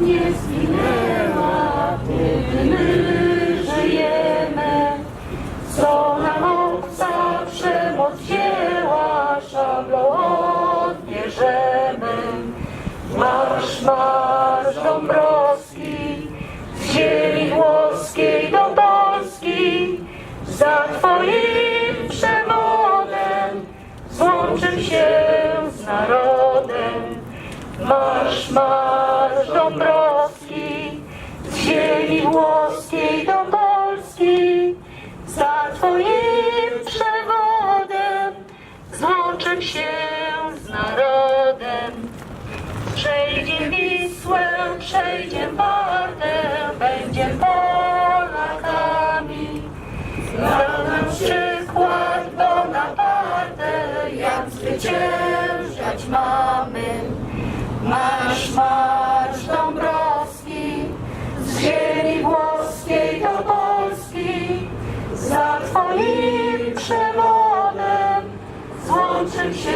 nie zginęła, gdy my żyjemy. Co nam obca przemoc wzięła, szablą odbierzemy. Marsz, marsz Marsz, marsz Dąbrowski, z ziemi włoskiej do Polski, za Twoim przewodem złączę się z narodem. Przejdzie Wisłę, przejdzie Bartę, będzie Polakami. Da nam przykład Bonaparte, jak zwyciężać mamy. Marsz, marsz Dąbrowski, z ziemi włoskiej do Polski, za Twoim przewodem złączę się